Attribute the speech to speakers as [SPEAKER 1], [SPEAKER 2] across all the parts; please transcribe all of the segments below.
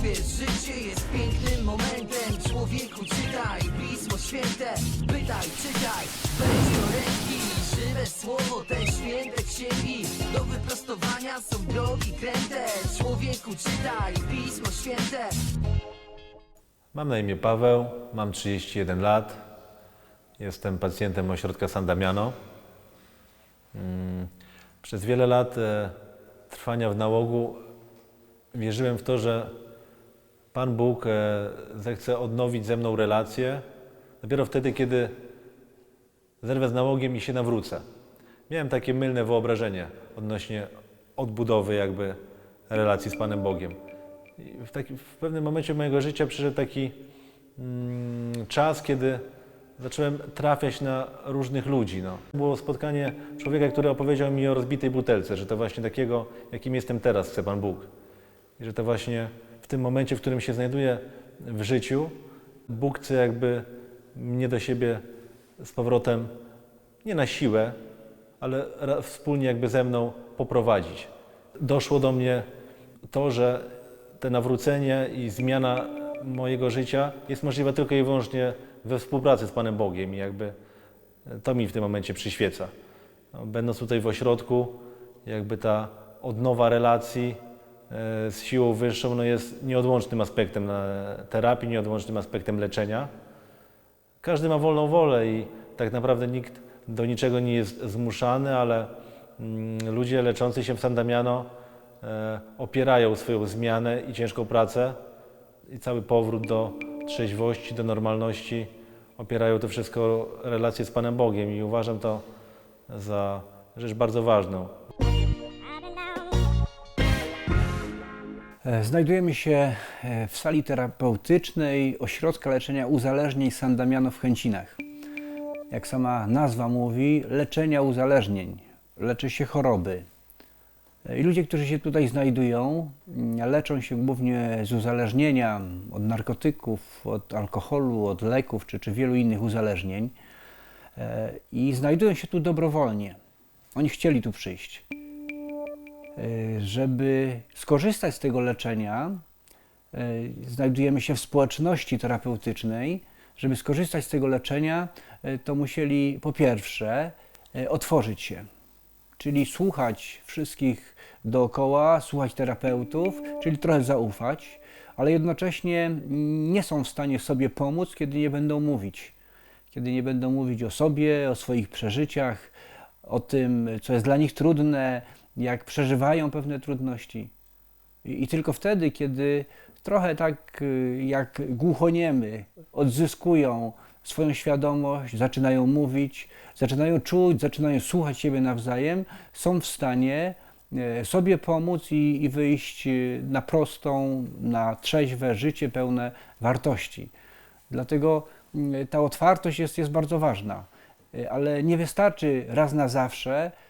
[SPEAKER 1] Uwierz, życie jest pięknym momentem. Człowieku czytaj Pismo Święte. Pytaj, czytaj. Weź do ręki Żywe słowo, te święte księgi. Do wyprostowania są drogi kręte. Człowieku czytaj Pismo Święte.
[SPEAKER 2] Mam na imię Paweł, mam 31 lat. Jestem pacjentem ośrodka San Damiano. Mm, Przez wiele lat e, trwania w nałogu wierzyłem w to, że Pan Bóg e, zechce odnowić ze mną relacje dopiero wtedy, kiedy zerwę z nałogiem i się nawrócę. Miałem takie mylne wyobrażenie odnośnie odbudowy jakby relacji z Panem Bogiem. W, taki, w pewnym momencie mojego życia przyszedł taki mm, czas, kiedy zacząłem trafiać na różnych ludzi. No. Było spotkanie człowieka, który opowiedział mi o rozbitej butelce, że to właśnie takiego, jakim jestem teraz, chce Pan Bóg. I że to właśnie tym momencie, w którym się znajduję w życiu, Bóg chce jakby mnie do siebie z powrotem, nie na siłę, ale wspólnie jakby ze mną poprowadzić. Doszło do mnie to, że te nawrócenie i zmiana mojego życia jest możliwa tylko i wyłącznie we współpracy z Panem Bogiem i jakby to mi w tym momencie przyświeca. No, będąc tutaj w ośrodku, jakby ta odnowa relacji e, z siłą wyższą no jest nieodłącznym aspektem terapii, nieodłącznym aspektem leczenia. Każdy ma wolną wolę i tak naprawdę nikt do niczego nie jest zmuszany, ale mm, ludzie leczący się w San Damiano e, opierają swoją zmianę i ciężką pracę i cały powrót do trzeźwości, do normalności opierają to wszystko relacje z Panem Bogiem i uważam to za rzecz bardzo ważną.
[SPEAKER 3] Znajdujemy się e, w sali terapeutycznej Ośrodka Leczenia Uzależnień San Damiano w Chęcinach. Jak sama nazwa mówi, leczenia uzależnień, leczy się choroby. E, I ludzie, którzy się tutaj znajdują, mm, leczą się głównie z uzależnienia od narkotyków, od alkoholu, od leków czy, czy wielu innych uzależnień. E, I znajdują się tu dobrowolnie. Oni chcieli tu przyjść. E, żeby skorzystać z tego leczenia, e, znajdujemy się w społeczności terapeutycznej. Żeby skorzystać z tego leczenia, e, to musieli po pierwsze otworzyć się, czyli słuchać wszystkich dookoła, słuchać terapeutów, czyli trochę zaufać, ale jednocześnie nie są w stanie sobie pomóc, kiedy nie będą mówić. Kiedy nie będą mówić o sobie, o swoich przeżyciach, o tym, co jest dla nich trudne, jak przeżywają pewne trudności. I, I tylko wtedy, kiedy trochę tak y, jak głuchoniemy odzyskują swoją świadomość, zaczynają mówić, zaczynają czuć, zaczynają słuchać siebie nawzajem, są w stanie e, sobie pomóc i, i wyjść y, na prostą, na trzeźwe życie pełne wartości. Dlatego mm, ta otwartość jest, jest bardzo ważna. Y, Ale nie wystarczy raz na zawsze y,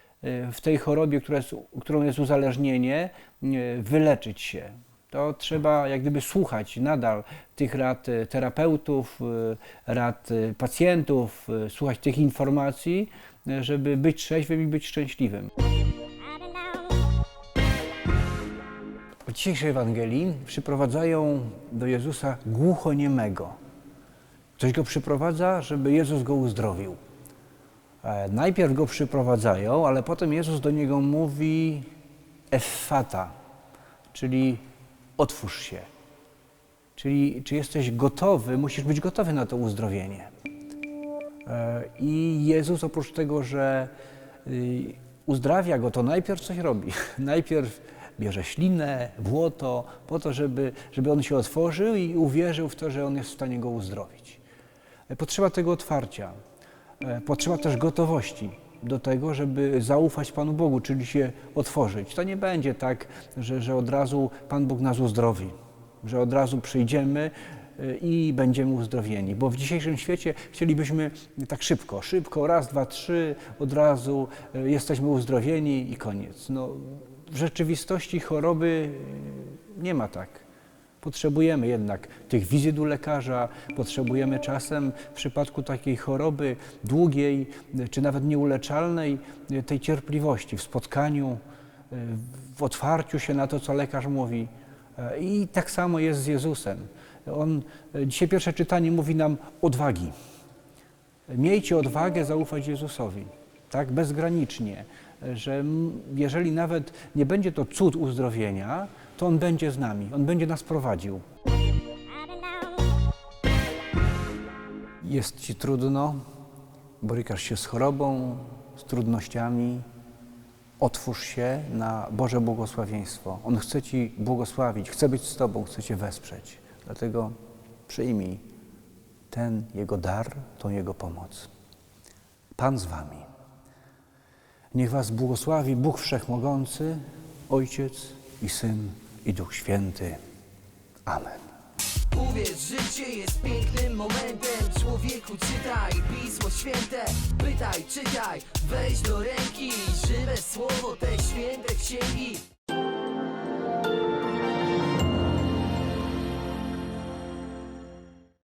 [SPEAKER 3] w tej chorobie, która jest, którą jest uzależnienie, y, wyleczyć się. To trzeba jak gdyby słuchać nadal tych rad y, terapeutów, y, rad pacjentów, słuchać tych informacji, żeby być trzeźwym i być szczęśliwym. W dzisiejszej Ewangelii przyprowadzają do Jezusa głuchoniemego. Ktoś go przyprowadza, żeby Jezus go uzdrowił. E, Najpierw go przyprowadzają, ale potem Jezus do niego mówi effata, czyli otwórz się. Czyli czy jesteś gotowy, musisz być gotowy na to uzdrowienie. E, I Jezus oprócz tego, że y, uzdrawia go, to najpierw coś robi. Najpierw bierze ślinę, błoto, po to, żeby, żeby on się otworzył i uwierzył w to, że on jest w stanie go uzdrowić. E, Potrzeba tego otwarcia. E, Potrzeba też gotowości do tego, żeby zaufać Panu Bogu, czyli się otworzyć. To nie będzie tak, że, że od razu Pan Bóg nas uzdrowi, że od razu przyjdziemy e, i będziemy uzdrowieni. Bo w dzisiejszym świecie chcielibyśmy tak szybko, szybko, raz, dwa, trzy, od razu e, jesteśmy uzdrowieni i koniec. No, w rzeczywistości choroby nie ma tak. Potrzebujemy jednak tych wizyt u lekarza, potrzebujemy czasem w przypadku takiej choroby długiej czy nawet nieuleczalnej tej cierpliwości w spotkaniu, w otwarciu się na to, co lekarz mówi. E, I tak samo jest z Jezusem. On, e, dzisiaj pierwsze czytanie mówi nam odwagi. Miejcie odwagę zaufać Jezusowi, tak, bezgranicznie, że jeżeli nawet nie będzie to cud uzdrowienia, to On będzie z nami, On będzie nas prowadził. Jest Ci trudno, borykasz się z chorobą, z trudnościami, otwórz się na Boże błogosławieństwo. On chce Ci błogosławić, chce być z Tobą, chce Cię wesprzeć. Dlatego przyjmij ten Jego dar, tą Jego pomoc. Pan z Wami. Niech Was błogosławi Bóg Wszechmogący, Ojciec i Syn i Duch Święty. Amen.
[SPEAKER 1] Uwierz, życie jest pięknym momentem Człowieku czytaj Pismo Święte Pytaj, czytaj, weź do ręki Żywe słowo te święte księgi